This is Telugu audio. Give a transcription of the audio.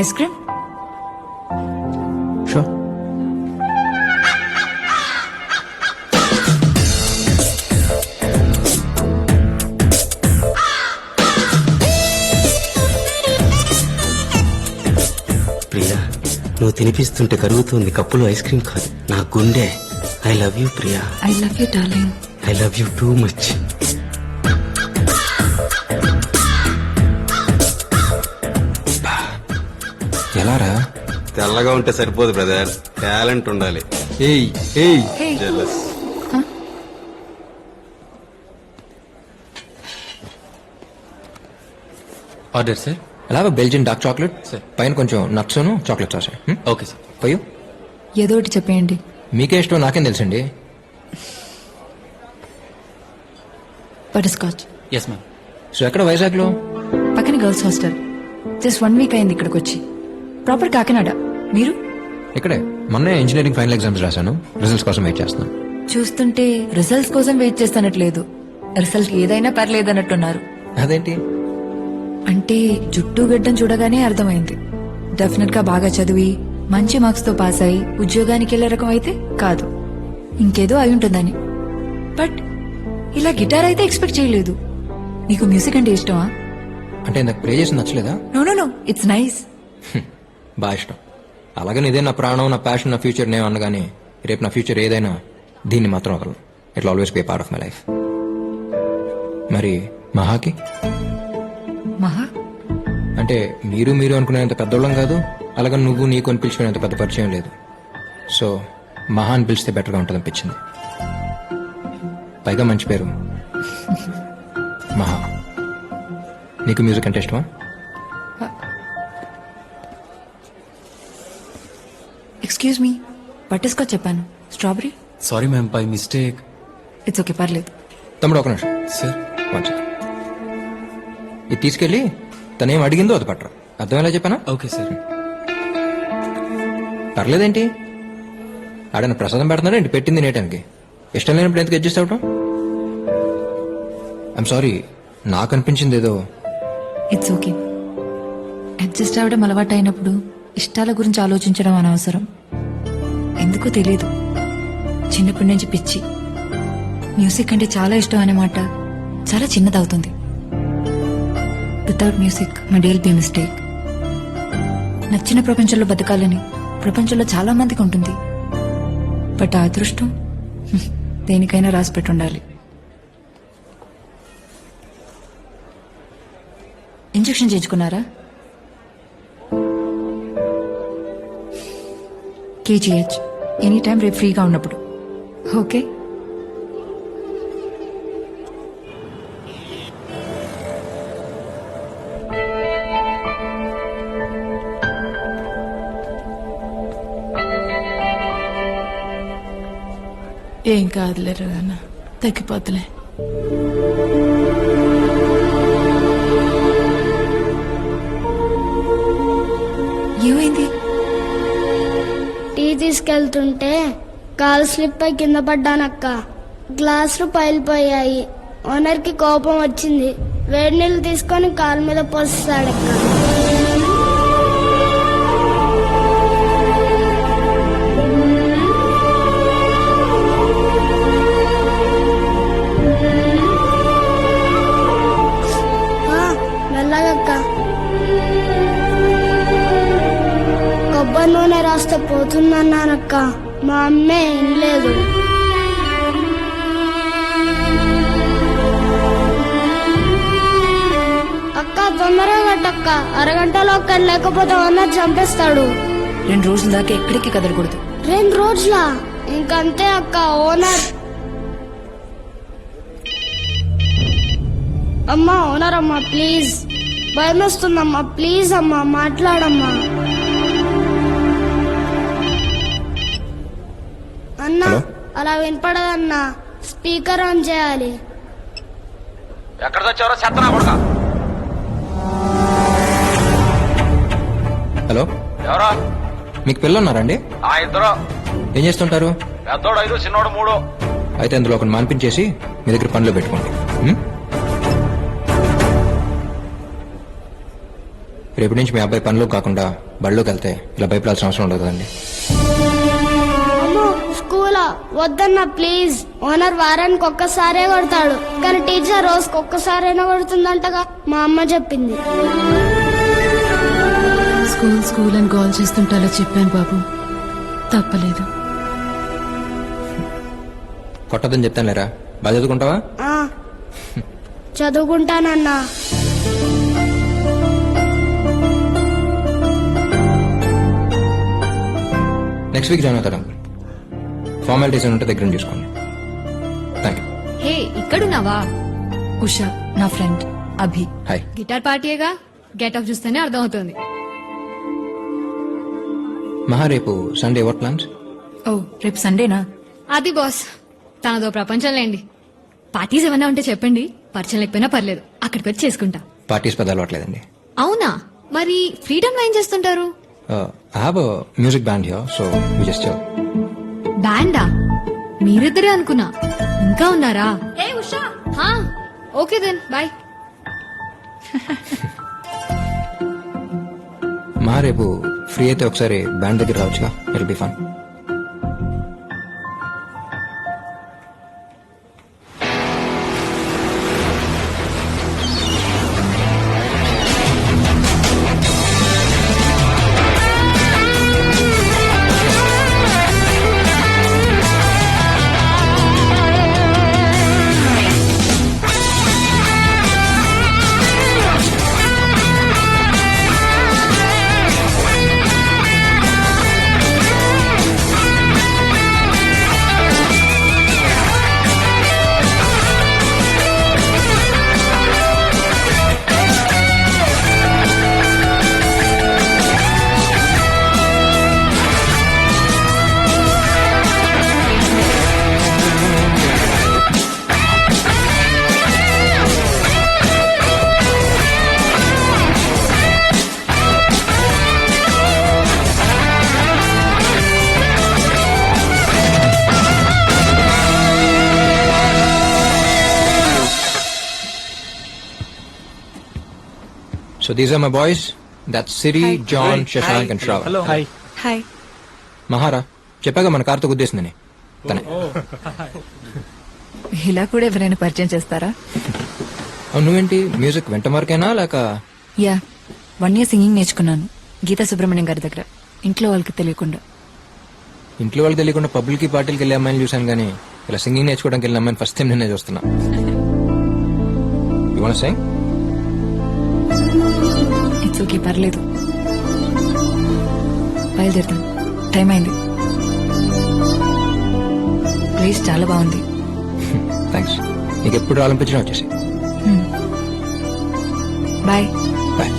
Ice cream? షూర్ ప్రియా నువ్వు తినిపిస్తుంటే కరుగుతుంది కప్పులో ఐస్ క్రీమ్ కాదు. నా గుండె. I love you Priya. I love you darling I love you too much తెల్లగా ఉంటే సరిపోదు బ్రదర్. టాలెంట్ ఉండాలి. ఏయ్ ఏయ్. జెలస్ ఆర్డర్ సార్ ఎలాగో బెల్జియన్ డార్క్ చాక్లెట్ Sir. పైన కొంచెం నట్స్ను చాక్లెట్ సాస్ ఓకే సార్ పోయు ఏదో ఒకటి చెప్పేయండి. మీకే ఇష్టం నాకేం తెలుసండి? Butterscotch yes ma'am so ఎక్కడ వైజాగ్లో? పక్కన girls hostel just one week అయింది ఇక్కడికి వచ్చి ప్రాపర్ కాకినాడ. మీరు? ఇక్కడే. మొన్నే ఇంజనీరింగ్ ఫైనల్ ఎగ్జామ్స్ రాశాను. రిజల్ట్స్ కోసం వెయిట్ చేస్తున్నాను. చూస్తుంటే రిజల్ట్స్ కోసం వెయిట్ చేస్తానట్లేదు. రిజల్ట్ ఏదైనా పర్లేదన్నట్టున్నారు. అదేంటి? అంటే జుట్టు గడ్డం చూడగానే అర్థమైంది. డెఫినెట్గా బాగా చదివి మంచి మార్క్స్తో పాస్ అయి ఉద్యోగానికి వెళ్ళే రకం అయితే కాదు. ఇంకేదో అయి ఉంటుందని. బట్ ఇలా గిటార్ అయితే ఎక్స్పెక్ట్ చేయలేదు. నీకు మ్యూజిక్ అంటే ఇష్టమా? అంటే నాకు ప్లే చేసి నచ్చలేదా? No no no it's nice బాగా ఇష్టం. అలాగని ఇదే నా ప్రాణం నా ప్యాషన్ నా ఫ్యూచర్ నేను అనగానే రేపు నా ఫ్యూచర్ ఏదైనా దీన్ని మాత్రం వదలను. It always be part of my life మరి మహాకి? మహా? అంటే మీరు మీరు అనుకునేంత పెద్దోళ్ళం కాదు అలాగని నువ్వు నీకు అని పిలుచుకునేంత పెద్ద పరిచయం లేదు. సో మహా అని పిలిస్తే బెటర్గా ఉంటుంది అనిపించింది. పైగా మంచి పేరు. మహా. నీకు మ్యూజిక్ అంటే ఇష్టమా? ఎక్స్క్యూజ్ మీ బటర్ స్కాచ్ చెప్పాను strawberry sorry ma'am by mistake it's okay పర్లేదు తమ్ముడు ఒక నిమిషం. సార్. ఇది తీసుకెళ్ళి తనేం అడిగిందో అది పట్టరు. అర్థమేలా చెప్పానా? ఓకే సార్ పర్లేదేంటి? ఆడన ప్రసాదం పెడుతున్నాడు ఏంటి? పెట్టింది నేటానికి ఇష్టం లేనప్పుడు ఎందుకు అడ్జస్ట్ అవటం? ఐమ్ సారీ నాకు అనిపించింది ఏదో. ఇట్స్ ఓకే అడ్జస్ట్ అవ్వడం అలవాటు అయినప్పుడు ఇష్టాల గురించి ఆలోచించడం అనవసరం. ఎందుకో తెలియదు చిన్నప్పటి నుంచి పిచ్చి. మ్యూజిక్ అంటే చాలా ఇష్టం అనే మాట. చాలా చిన్నదవుతుంది. Without music my day'll be mistake. నచ్చిన ప్రపంచంలో బతకాలని ప్రపంచంలో చాలా మందికి ఉంటుంది. బట్ ఆ అదృష్టం దేనికైనా రాసి పెట్టుండాలి. ఇంజెక్షన్ చేయించుకున్నారా? కేజీహెచ్. ఎనీ టైం రేపు ఫ్రీగా ఉన్నప్పుడు. ఓకే ఏం కాదులేరు నాన్న తగ్గిపోతులే. తీసుకెళ్తుంటే కాలు స్లిప్ అయి కింద పడ్డానక్క. గ్లాసులు పైలిపోయాయి ఓనర్కి కోపం వచ్చింది. వేడి నీళ్ళు తీసుకొని కాలు మీద పోస్తాడక్క కొబ్బరి నూనె రాస్తే పోతుందన్నానక్క మా అమ్మే వినలేదు అక్క తొందరగా కట్టక్క. అరగంటలో ఒక్కరు లేకపోతే ఓనర్ చంపేస్తాడు. రెండు రోజుల దాకా ఎక్కడికి కదలకూడదు. రెండు రోజుల? ఇంకంతే అక్క ఓనర్. అమ్మా ఓనర్ అమ్మా ప్లీజ్. భయం వస్తుందమ్మా ప్లీజ్ అమ్మా మాట్లాడమ్మా. అన్నా హలో? అలా వినపడదన్నా. స్పీకర్ ఆన్ చేయాలి. ఎక్కడ తెచ్చారో చెత్తనా కొడుక? హలో? ఎవరో? మీకు పిల్లలు ఉన్నారండి ఆ ఇద్దరు. ఏం చేస్తుంటారు? పెద్దోడు ఐదు చిన్నోడు మూడు. అయితే అందులో ఒకటి మాన్పించేసి మీ దగ్గర పనిలో పెట్టుకోండి. ఉం? రేపు నుంచి మీ అబ్బాయి పనిలో కాకుండా బడిలోకి వెళ్తే ఇలా భయపడాల్సిన అవసరం ఉండదు కదండి. వద్దన్నా ప్లీజ్ ఓనర్ వారానికి ఒక్కసారే కొడతాడు. కానీ టీచర్ రోజుకి ఒక్కసారైనా కొడుతుందంటగా మా అమ్మ చెప్పింది. స్కూల్ స్కూల్ అని గోల్ చేస్తుంటే అలా చెప్పాను బాబు. తప్పలేదు. కొట్టదని చెప్తాను లేరా బాగా చదువుకుంటావా? ఆ, చదువుకుంటానన్నా. నెక్స్ట్ వీక్ జాయిన్ అవుతాడు ఫార్మాలిటీస్ ఉంటే దగ్గర చూసుకోండి థ్యాంక్ యూ హే ఇక్కడున్నావా? ఉషా నా ఫ్రెండ్ అభి. హాయ్ గిటార్ పార్టీయేగా? గెట్ ఆఫ్ చూస్తేనే అర్థమవుతుంది. మహా రేపు సండే వాట్ ప్లాన్స్ ఓ రేపు సండేనా అది బాస్ తనదో ప్రపంచం లేండి. పార్టీస్ ఏమైనా ఉంటే చెప్పండి. పరిచయం లేకపోయినా పర్లేదు. అక్కడికి వచ్చి చేసుకుంటా. పార్టీస్ పెద్ద అలవాట్లేదండి అవునా? మరి ఫ్రీడమ్ ఏం చేస్తుంటారు? I have music band here so we just బ్యాండా? మీరిద్దరే అనుకున్నా. ఇంకా ఉన్నారా? ఏ ఉషా! హా? ఓకే దెన్ బాయ్ మహా రేపు ఫ్రీ అయితే ఒకసారి బ్యాండ్ దగ్గర రావచ్చుగా. It be fun so these are my boys that Siri John Shashank and Shravan hi hi మహారా చెప్పాగా మన కార్తో గుద్దేసిందని. తనే. ఇలా కూడా ఎవరైనా పరిచయం చేస్తారా? నువ్వేంటి? మ్యూజిక్ వెంట వరకేనా లేక? యా వన్ ఇయర్ సింగింగ్ నేర్చుకున్నాను గీతా సుబ్రహ్మణ్యం గారి దగ్గర. ఇంట్లో వాళ్ళకి తెలియకుండా. ఇంట్లో వాళ్ళకి తెలియకుండా పబ్లిక్ పార్టీలకి వెళ్ళే అమ్మాయిని చూశాను కానీ ఇలా సింగింగ్ నేర్చుకోవడానికి వెళ్ళిన అమ్మాయిని ఫస్ట్ టైం నిన్నే చూస్తున్నా. యు సింగ్ ఇట్స్ ఓకే పర్లేదు. బయలుదేరుతాను టైం అయింది. ప్లేస్ చాలా బాగుంది. థ్యాంక్స్ నీకు ఎప్పుడు రావాలనిపించినా వచ్చేసి బాయ్. బాయ్.